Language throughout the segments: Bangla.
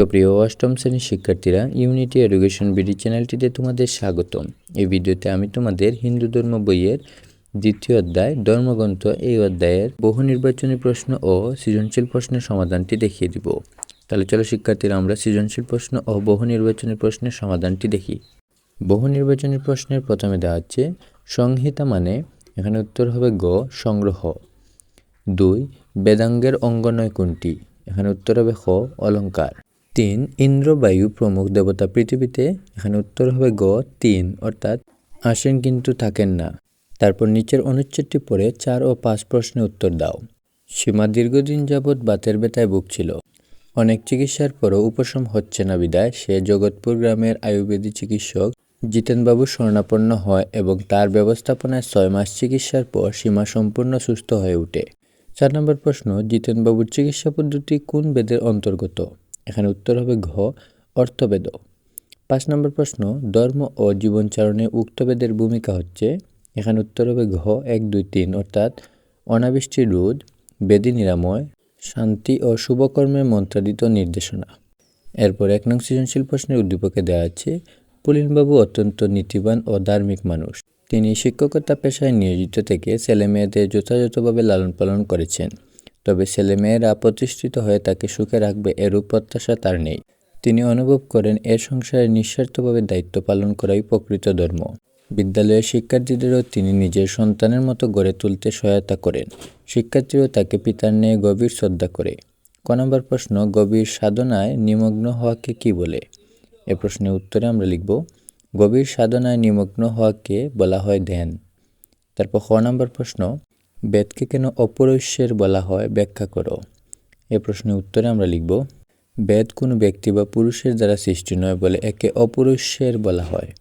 সুপ্রিয় অষ্টম শ্রেণির শিক্ষার্থীরা ইউনিটি এডুকেশন বিডি চ্যানেলটিতে তোমাদের স্বাগতম। এই ভিডিওতে আমি তোমাদের হিন্দু ধর্ম বইয়ের দ্বিতীয় অধ্যায়, ধর্মগ্রন্থ এই অধ্যায়ের বহু নির্বাচনী প্রশ্ন ও সৃজনশীল প্রশ্নের সমাধানটি দেখিয়ে দিব। তাহলে চলো শিক্ষার্থীরা, আমরা সৃজনশীল প্রশ্ন ও বহু নির্বাচনী প্রশ্নের সমাধানটি দেখি। বহু নির্বাচনী প্রশ্নের প্রথমে দেওয়া হচ্ছে, সংহিতা মানে এখানে উত্তর হবে গ, সংগ্রহ। দুই, বেদাঙ্গের অঙ্গ নয় কোনটি? এখানে উত্তর হবে খ অলঙ্কার তিন ইন্দ্র বায়ু প্রমুখ দেবতা পৃথিবীতে, এখানে উত্তর হবে গ, তিন, অর্থাৎ আসেন কিন্তু থাকেন না। তারপর নিচের অনুচ্ছেদটি পড়ে চার ও পাঁচ প্রশ্নের উত্তর দাও। সীমা দীর্ঘদিন যাবৎ বাতের ব্যথায় ভুগছিল। অনেক চিকিৎসার পরও উপশম হচ্ছে না বিদায়। সে জগৎপুর গ্রামের আয়ুর্বেদিক চিকিৎসক জিতেনবাবু শরণাপন্ন হয় এবং তার ব্যবস্থাপনায় ছয় মাস চিকিৎসার পর সীমা সম্পূর্ণ সুস্থ হয়ে ওঠে। চার নম্বর প্রশ্ন, জিতেনবাবুর চিকিৎসা পদ্ধতি কোন বেদের অন্তর্গত? এখানে উত্তর হবে ঘ, অর্থবেদ। পাঁচ নম্বর প্রশ্ন, ধর্ম ও জীবনচারণে উক্ত বেদের ভূমিকা হচ্ছে। এখানে উত্তর হবে ঘ, এক, দুই, তিন, অর্থাৎ অনাবৃষ্টি রোধ, বেদি নিরাময়, শান্তি ও শুভকর্মের মন্ত্রাদিত নির্দেশনা। এরপর এক নং সৃজনশীল প্রশ্নের উদ্দীপকে দেওয়া আছে, পুলিনবাবু অত্যন্ত নীতিবান ও ধার্মিক মানুষ। তিনি শিক্ষকতা পেশায় নিয়োজিত থেকে ছেলেমেয়েদের যথাযথভাবে লালন পালন করেছেন। তবে ছেলেমেয়েরা প্রতিষ্ঠিত হয়ে তাকে সুখে রাখবে এরূপ প্রত্যাশা তার নেই। তিনি অনুভব করেন, এ সংসারে নিঃস্বার্থভাবে দায়িত্ব পালন করাই প্রকৃত ধর্ম। বিদ্যালয়ের শিক্ষার্থীদেরও তিনি নিজের সন্তানের মতো গড়ে তুলতে সহায়তা করেন। শিক্ষার্থীরাও তাকে পিতার নিয়ে গভীর শ্রদ্ধা করে। ক নম্বর প্রশ্ন, গভীর সাধনায় নিমগ্ন হওয়াকে কি বলে? এ প্রশ্নের উত্তরে আমরা লিখব, গভীর সাধনায় নিমগ্ন হওয়াকে বলা হয় ধ্যান। তারপর খ নম্বর প্রশ্ন বেদকে কেন অপরৈশ্যের বলা হয় ব্যাখ্যা করো? এ প্রশ্নের উত্তরে আমরা লিখব, বেদ কোনো ব্যক্তি বা পুরুষের দ্বারা সৃষ্টি নয় বলে একে অপরৈশ্যের বলা হয়।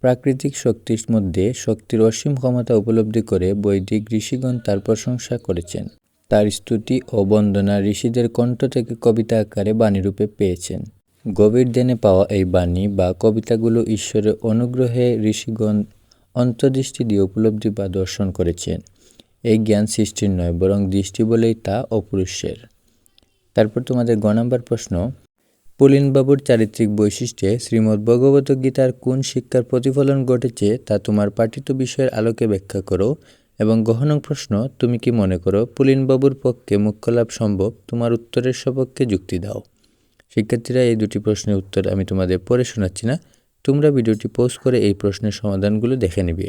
প্রাকৃতিক শক্তির মধ্যে শক্তির অসীম ক্ষমতা উপলব্ধি করে বৈদিক ঋষিগণ তার প্রশংসা করেছেন। তার স্তুতি ও বন্দনা ঋষিদের কণ্ঠ থেকে কবিতা আকারে বাণীরূপে পেয়েছেন। গভীর ধ্যানে পাওয়া এই বাণী বা কবিতাগুলো ঈশ্বরের অনুগ্রহে ঋষিগণ অন্তর্দৃষ্টি দিয়ে উপলব্ধি বা দর্শন করেছেন। এই জ্ঞান সৃষ্টির নয়, বরং দৃষ্টি বলেই তা অপুরুষের। তারপর তোমাদের গ নম্বর প্রশ্ন পুলিনবাবুর চারিত্রিক বৈশিষ্ট্যে শ্রীমদ্ ভগবত গীতার কোন শিক্ষার প্রতিফলন ঘটেছে তা তোমার পাঠিত বিষয়ের আলোকে ব্যাখ্যা করো এবং গহন প্রশ্ন, তুমি কি মনে করো পুলিনবাবুর পক্ষে মুখ্য লাভ সম্ভব? তোমার উত্তরের সপক্ষে যুক্তি দাও। শিক্ষার্থীরা, এই দুটি প্রশ্নের উত্তর আমি তোমাদের পড়ে শোনাচ্ছি না। তোমরা ভিডিওটি পোস্ট করে এই প্রশ্নের সমাধানগুলো দেখে নিবে।